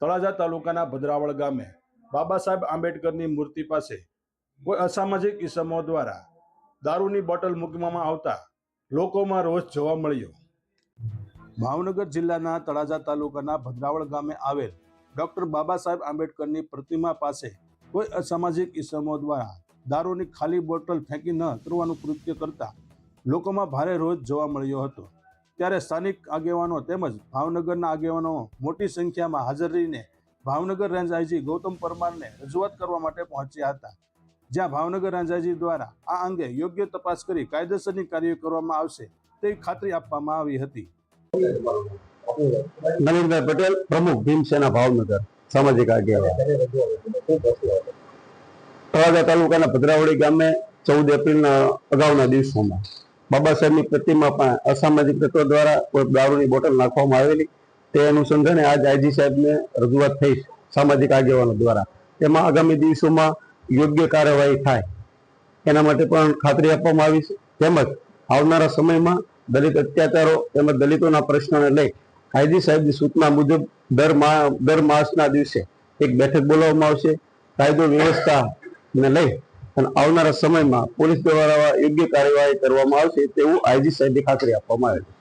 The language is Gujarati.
તળાજા તાલુકાના ભદ્રાવળ ગામે બાબા સાહેબ આંબેડકરની મૂર્તિ પાસે કોઈ અસામાજિક ઇસમો દ્વારા દારૂની બોટલ મૂકવામાં આવતા લોકોમાં રોષ જોવા મળ્યો. ભાવનગર જિલ્લાના તળાજા તાલુકાના ભદ્રાવળ ગામે આવેલ ડોક્ટર બાબા સાહેબ આંબેડકરની પ્રતિમા પાસે કોઈ અસામાજિક ઇસમો દ્વારા દારૂની ખાલી બોટલ ફેંકી ન કરવાનું કૃત્ય કરતા લોકોમાં ભારે રોષ જોવા મળ્યો હતો. ત્યારે સ્થાનિક આગેવાનો તેમજ ભાવનગરના આગેવાનો મોટી સંખ્યામાં હાજર રહીને ભાવનગર રેન્જ આઈજી ગૌતમ પરમારને રજૂઆત કરવા માટે પહોંચ્યા હતા. જ્યાં ભાવનગર રેન્જ આઈજી દ્વારા આ અંગે યોગ્ય તપાસ કરી કાયદેસરની કાર્ય કરવામાં આવશે તેવી ખાતરી આપવામાં આવી હતી. નવીનભાઈ પટેલ, પ્રમુખ ભીમસેના ભાવનગર, સામાજિક આગેવાન. તળાજા તાલુકાના ભદ્રાવળી ગામે ચૌદ એપ્રિલના અગાઉના દિવસોમાં બાબા સાહેબની પ્રતિમા પણ અસામાજિક તત્વો દ્વારા કોઈ દારૂની બોટલ નાખવામાં આવેલી. તે અનુસંધાને આજ આઈજી સાહેબને રજૂઆત થઈ સામાજિક આગેવાનો દ્વારા. તેમાં આગામી દિવસોમાં યોગ્ય કાર્યવાહી થાય. એના માટે પણ ખાતરી આપવામાં આવી છે. તેમજ આવનારા સમયમાં દલિત અત્યાચારો તેમજ દલિતોના પ્રશ્નોને લઈ આઈજી સાહેબની સૂચના મુજબ દર મા, દર માસના દિવસે એક બેઠક બોલાવવામાં આવશે. કાયદો વ્યવસ્થાને લઈ અને આવનારા સમયમાં પોલીસ દ્વારા યોગ્ય કાર્યવાહી કરવામાં આવશે તેવું આઈજી સાહેબે ખાતરી આપવામાં આવેલી